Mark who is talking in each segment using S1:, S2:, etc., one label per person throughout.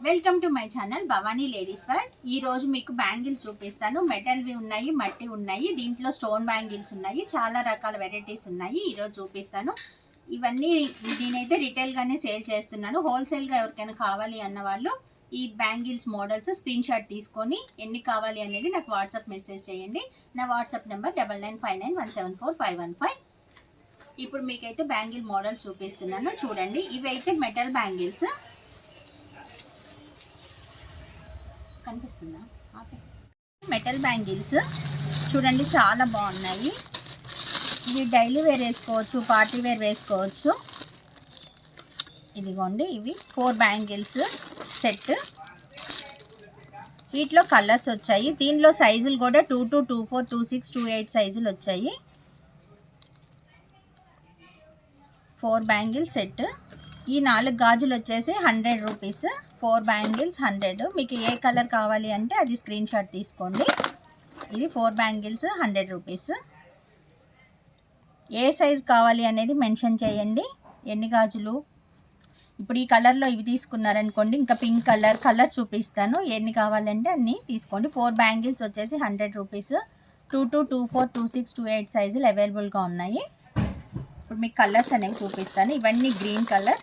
S1: Welcome to my channel Bhavani ladies world ఈ రోజు మీకు బ్యాంగిల్స్ చూపిస్తాను. మెటల్వి ఉన్నాయి మట్టి ఉన్నాయి దీంట్లో స్టోన్ బ్యాంగిల్స్ ఉన్నాయి చాలా రకాల వెరైటీస్ ఉన్నాయి. ఈరోజు చూపిస్తాను. ఇవన్నీ నేనైతే రిటైల్గానే సేల్ చేస్తున్నాను. హోల్సేల్గా ఎవరికైనా కావాలి అన్న వాళ్ళు ఈ బ్యాంగిల్స్ మోడల్స్ స్క్రీన్ షాట్ తీసుకొని ఎన్ని కావాలి అనేది నాకు వాట్సాప్ మెసేజ్ చేయండి. నా WhatsApp number double nine five nine one seven four five one five ఇప్పుడు మీకైతే బ్యాంగిల్ మోడల్స్ చూపిస్తున్నాను. చూడండి ఇవి అయితే మెటల్ బ్యాంగిల్స్. కనిపిస్తుందా? మెటల్ బ్యాంగిల్స్ చూడండి చాలా బాగున్నాయి. ఇవి డైలీ వేర్ వేసుకోవచ్చు పార్టీ వేర్ వేసుకోవచ్చు. ఇదిగోండి ఇవి ఫోర్ బ్యాంగిల్స్ సెట్ వీటిలో కలర్స్ వచ్చాయి. దీనిలో సైజులు కూడా two two two four two six two eight సైజులు వచ్చాయి. ఫోర్ బ్యాంగిల్ సెట్ ఈ నాలుగు గాజులు వచ్చేసి hundred rupees four bangles hundred. మీకు ఏ కలర్ కావాలి అంటే అది స్క్రీన్ షాట్ తీసుకోండి. ఇది ఫోర్ బ్యాంగిల్స్ హండ్రెడ్ రూపీస్. ఏ సైజ్ కావాలి అనేది మెన్షన్ చేయండి. ఎన్ని గాజులు? ఇప్పుడు ఈ కలర్లో ఇవి తీసుకున్నారనుకోండి ఇంకా పింక్ కలర్ కలర్స్ చూపిస్తాను. ఎన్ని కావాలంటే అన్నీ తీసుకోండి. ఫోర్ బ్యాంగిల్స్ వచ్చేసి hundred rupees. Two two two four two six two eight సైజులు అవైలబుల్గా ఉన్నాయి. ఇప్పుడు మీకు కలర్స్ అనేవి చూపిస్తాను. ఇవన్నీ గ్రీన్ కలర్.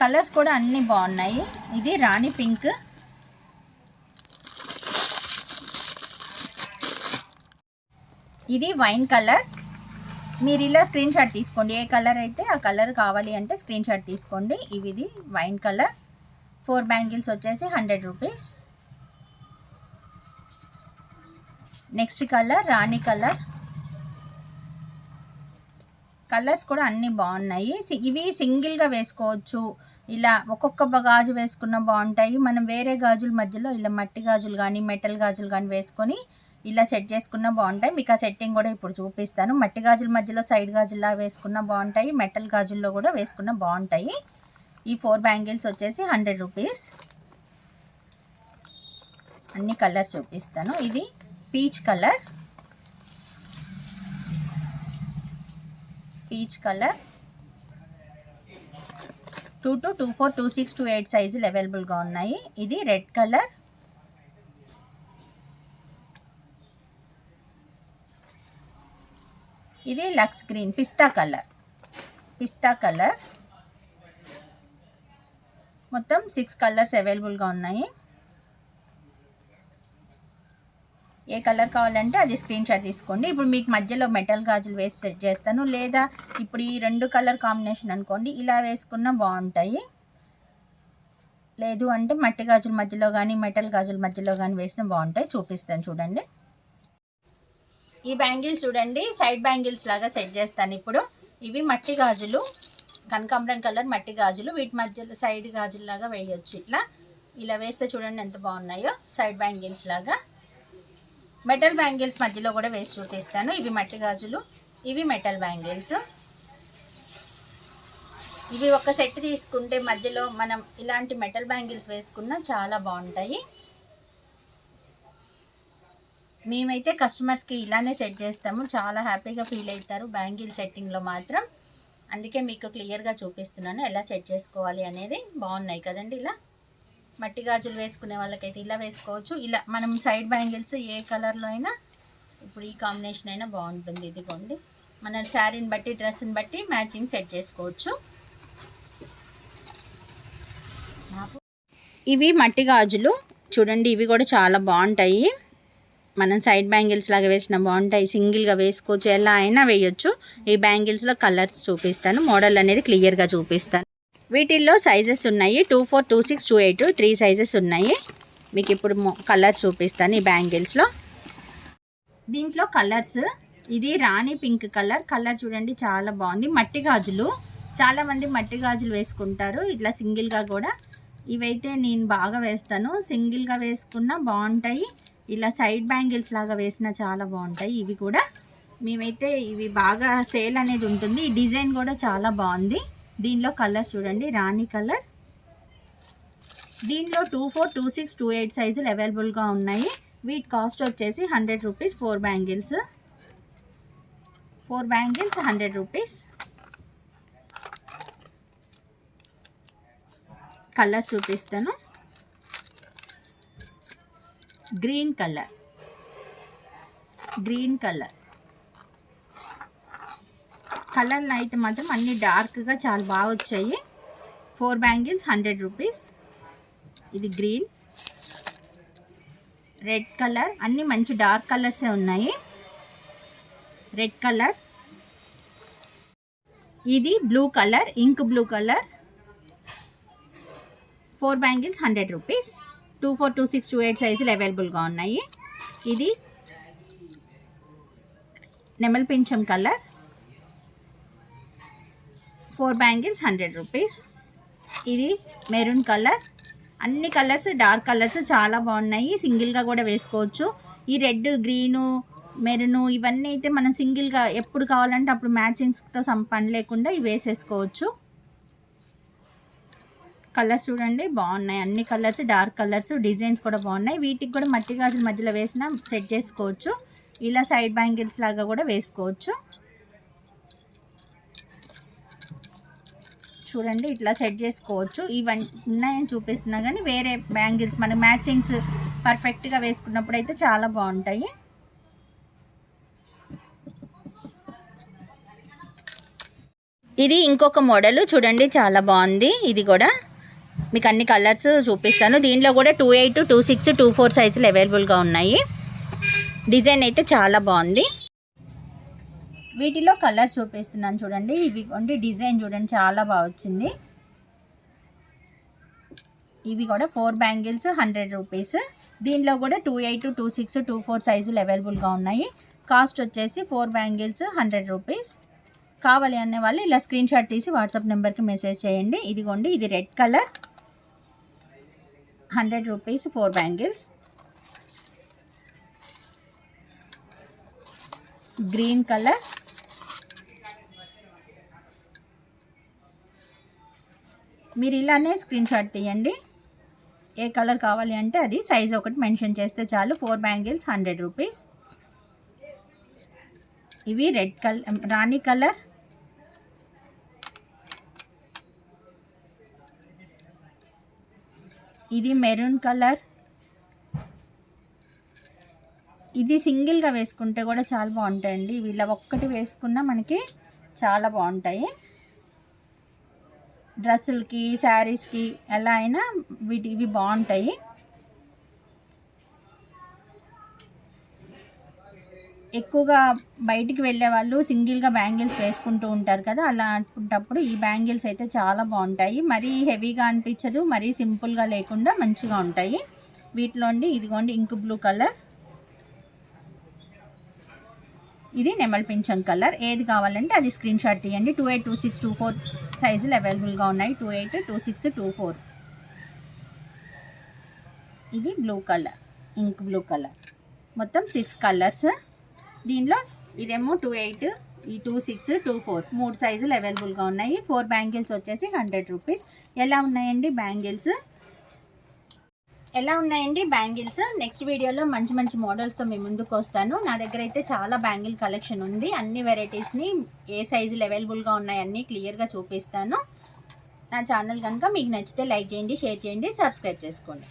S1: కలర్స్ కూడా అన్నీ బాగున్నాయి. ఇది రాణి పింక్. ఇది వైన్ కలర్. మీరు ఇలా స్క్రీన్ షాట్ తీసుకోండి. ఏ కలర్ అయితే ఆ కలర్ కావాలి అంటే స్క్రీన్ షాట్ తీసుకోండి. ఇవిది వైన్ కలర్. ఫోర్ బ్యాంగిల్స్ వచ్చేసి hundred rupees. Next colour rani colour. Colours కూడా అన్నీ బాగున్నాయి. సి- ఇవి సింగిల్గా వేసుకోవచ్చు. ఇలా ఒక్కొక్క గాజు వేసుకున్న బాగుంటాయి. మనం వేరే గాజుల మధ్యలో ఇలా మట్టి గాజులు కానీ మెటల్ గాజులు కానీ వేసుకొని ఇలా సెట్ చేసుకున్న బాగుంటాయి. మీకు ఆ సెట్టింగ్ కూడా ఇప్పుడు చూపిస్తాను. మట్టి గాజుల మధ్యలో సైడ్ గాజుల్లా వేసుకున్న బాగుంటాయి. మెటల్ గాజుల్లో కూడా వేసుకున్న బాగుంటాయి. ఈ ఫోర్ బ్యాంగిల్స్ వచ్చేసి హండ్రెడ్ రూపీస్. అన్ని కలర్స్ చూపిస్తాను. ఇది peach colour. Peach colour two two two four two six two eight సైజులు అవైలబుల్గా ఉన్నాయి ఇది రెడ్ కలర్ ఇది లక్స్ గ్రీన్ పిస్తా కలర్ పిస్తా కలర్ మొత్తం సిక్స్ కలర్స్ అవైలబుల్గా ఉన్నాయి ఏ కలర్ కావాలంటే అది స్క్రీన్ షాట్ తీసుకోండి. ఇప్పుడు మీకు మధ్యలో మెటల్ గాజులు వేసి సెట్ చేస్తాను. లేదా ఇప్పుడు ఈ రెండు కలర్ కాంబినేషన్ అనుకోండి. ఇలా వేసుకున్న బాగుంటాయి. లేదు అంటే మట్టి గాజుల మధ్యలో కానీ మెటల్ గాజుల మధ్యలో కానీ వేసినా బాగుంటాయి. చూపిస్తాను చూడండి. ఈ బ్యాంగిల్స్ చూడండి. సైడ్ బ్యాంగిల్స్ లాగా సెట్ చేస్తాను ఇప్పుడు. ఇవి మట్టి గాజులు. కనకాంబరం కలర్ మట్టి గాజులు. వీటి మధ్యలో సైడ్ గాజుల్లాగా వేయొచ్చు ఇట్లా. ఇలా వేస్తే చూడండి ఎంత బాగున్నాయో. సైడ్ బ్యాంగిల్స్ లాగా. మెటల్ బ్యాంగిల్స్ మధ్యలో కూడా వేసి చూపిస్తాను. ఇవి మట్టి గాజులు ఇవి మెటల్ బ్యాంగిల్స్. ఇవి ఒక సెట్ తీసుకుంటే మధ్యలో మనం ఇలాంటి మెటల్ బ్యాంగిల్స్ వేసుకున్నా చాలా బాగుంటాయి. మేమైతే కస్టమర్స్కి ఇలానే సెట్ చేస్తాము. చాలా హ్యాపీగా ఫీల్ అవుతారు బ్యాంగిల్ సెట్టింగ్లో మాత్రం. అందుకే మీకు క్లియర్గా చూపిస్తున్నాను ఎలా సెట్ చేసుకోవాలి అనేది. బాగున్నాయి కదండి ఇలా? మట్టి గాజులు వేసుకునే వాళ్ళకైతే ఇలా వేసుకోవచ్చు. ఇలా మనం సైడ్ బ్యాంగిల్స్ ఏ కలర్లో అయినా ఇప్పుడు ఈ కాంబినేషన్ అయినా బాగుంటుంది ఇదిగోండి. మన శారీని బట్టి డ్రెస్ని బట్టి మ్యాచింగ్ సెట్ చేసుకోవచ్చు. ఇవి మట్టి గాజులు. చూడండి ఇవి కూడా చాలా బాగుంటాయి. మనం సైడ్ బ్యాంగిల్స్ లాగా వేసిన బాగుంటాయి. సింగిల్గా వేసుకోవచ్చు ఎలా అయినా వేయొచ్చు. ఈ బ్యాంగిల్స్లో కలర్స్ చూపిస్తాను. మోడల్ అనేది క్లియర్గా చూపిస్తాను. వీటిల్లో సైజెస్ ఉన్నాయి. Two four two six two eight three sizes ఉన్నాయి. మీకు ఇప్పుడు కలర్స్ చూపిస్తాను ఈ బ్యాంగిల్స్లో దీంట్లో కలర్స్ ఇది రాణి పింక్ కలర్ కలర్ చూడండి చాలా బాగుంది. మట్టి గాజులు. చాలామంది మట్టి గాజులు వేసుకుంటారు. ఇట్లా సింగిల్గా కూడా. ఇవైతే నేను బాగా వేస్తాను. సింగిల్గా వేసుకున్నా బాగుంటాయి. ఇలా సైడ్ బ్యాంగిల్స్ లాగా వేసినా చాలా బాగుంటాయి. ఇవి కూడా. మేమైతే ఇవి బాగా సేల్ అనేది ఉంటుంది. ఈ డిజైన్ కూడా చాలా బాగుంది. దీనిలో కలర్ చూడండి రాణి కలర్. దీనిలో two four two six two eight సైజులు అవైలబుల్గా ఉన్నాయి. వీటి కాస్ట్ వచ్చేసి hundred rupees four bangles four bangles hundred rupees colour చూపిస్తాను. గ్రీన్ కలర్ గ్రీన్ కలర్ కలర్లు అయితే మాత్రం అన్ని డార్క్గా చాలా బాగా వచ్చాయి. Four bangles hundred rupees. ఇది గ్రీన్. Red colour. అన్నీ మంచి డార్క్ కలర్సే ఉన్నాయి. Red colour. ఇది blue colour ink blue colour. Four bangles hundred rupees. Two four two six two eight సైజులు అవైలబుల్గా ఉన్నాయి. ఇది నెమల్ పింఛం colour. Four bangles hundred rupees. ఇది మెరూన్ కలర్. అన్ని కలర్స్ డార్క్ కలర్స్ చాలా బాగున్నాయి. సింగిల్గా కూడా వేసుకోవచ్చు. ఈ రెడ్ గ్రీను మెరును ఇవన్నీ అయితే మనం సింగిల్గా ఎప్పుడు కావాలంటే అప్పుడు మ్యాచింగ్స్తో సం పని లేకుండా ఇవి వేసేసుకోవచ్చు. కలర్స్ చూడండి బాగున్నాయి. అన్ని కలర్స్ డార్క్ కలర్స్ డిజైన్స్ కూడా బాగున్నాయి. వీటికి కూడా మట్టి గాజుల మధ్యలో వేసిన సెట్ చేసుకోవచ్చు. ఇలా సైడ్ బ్యాంగిల్స్ లాగా కూడా వేసుకోవచ్చు. చూడండి ఇట్లా సెట్ చేసుకోవచ్చు. ఇవన్నీ ఉన్నాయని చూపిస్తున్నా కానీ వేరే బ్యాంగిల్స్ మనకి మ్యాచింగ్స్ పర్ఫెక్ట్గా వేసుకున్నప్పుడు అయితే చాలా బాగుంటాయి. ఇది ఇంకొక మోడల్ చూడండి చాలా బాగుంది. ఇది కూడా మీకు అన్ని కలర్స్ చూపిస్తాను. దీనిలో కూడా two eight two six two four సైజులు అవైలబుల్గా ఉన్నాయి. డిజైన్ అయితే చాలా బాగుంది. వీటిలో కలర్స్ చూపిస్తున్నాను చూడండి. ఇవి అంటే డిజైన్ చూడండి చాలా బాగా వచ్చింది. ఇవి కూడా ఫోర్ బ్యాంగిల్స్ హండ్రెడ్ రూపీస్. దీనిలో కూడా two eight two six two four సైజులు అవైలబుల్గా ఉన్నాయి. కాస్ట్ వచ్చేసి ఫోర్ బ్యాంగిల్స్ హండ్రెడ్ రూపీస్. కావాలి అనే వాళ్ళు ఇలా స్క్రీన్ షాట్ తీసి వాట్సాప్ నెంబర్కి మెసేజ్ చేయండి. ఇదిగోండి ఇది red colour. Hundred rupees four bangles. Green colour. మీరు ఇలానే స్క్రీన్ షాట్ తీయండి. ఏ కలర్ కావాలి అంటే అది సైజ్ ఒకటి మెన్షన్ చేస్తే చాలు. ఫోర్ బ్యాంగిల్స్ హండ్రెడ్ రూపీస్ ఇవి రెడ్ కలర్ రాణి కలర్ ఇది మెరూన్ కలర్ ఇది సింగిల్గా వేసుకుంటే కూడా చాలా బాగుంటాయండి. వీళ్ళ ఒక్కటి వేసుకున్నా మనకి చాలా బాగుంటాయి. డ్రెస్సులకి శారీస్కి ఎలా అయినా వీటి ఇవి బాగుంటాయి. ఎక్కువగా బయటికి వెళ్ళే వాళ్ళు సింగిల్గా బ్యాంగిల్స్ వేసుకుంటూ ఉంటారు కదా అలా ఈ బ్యాంగిల్స్ అయితే చాలా బాగుంటాయి. మరీ హెవీగా అనిపించదు మరీ సింపుల్గా లేకుండా మంచిగా ఉంటాయి. వీటిలోండి ఇదిగోండి ఇంక్ బ్లూ కలర్. ఇది నెమల్ పింఛం కలర్. ఏది కావాలంటే అది స్క్రీన్ షాట్ తీయండి. Two eight two six two four సైజులు అవైలబుల్గా ఉన్నాయి two eight two six two four ఇది blue colour ink blue colour మొత్తం సిక్స్ కలర్స్ దీనిలో ఇదేమో టూ ఎయిట్ ఈ టూ సిక్స్ టూ ఫోర్ మూడు సైజులు అవైలబుల్గా ఉన్నాయి. ఫోర్ బ్యాంగిల్స్ వచ్చేసి హండ్రెడ్ రూపీస్ ఎలా ఉన్నాయండి బ్యాంగిల్స్ ఎలా ఉన్నాయండి బ్యాంగిల్స్? నెక్స్ట్ వీడియోలో మంచి మంచి మోడల్స్తో మీ ముందుకు వస్తాను. నా దగ్గర అయితే చాలా బ్యాంగిల్ కలెక్షన్ ఉంది. అన్ని వెరైటీస్ని ఏ సైజులు అవైలబుల్గా ఉన్నాయి అన్నీ క్లియర్గా చూపిస్తాను. నా ఛానల్ కనుక మీకు నచ్చితే లైక్ చేయండి షేర్ చేయండి సబ్స్క్రైబ్ చేసుకోండి.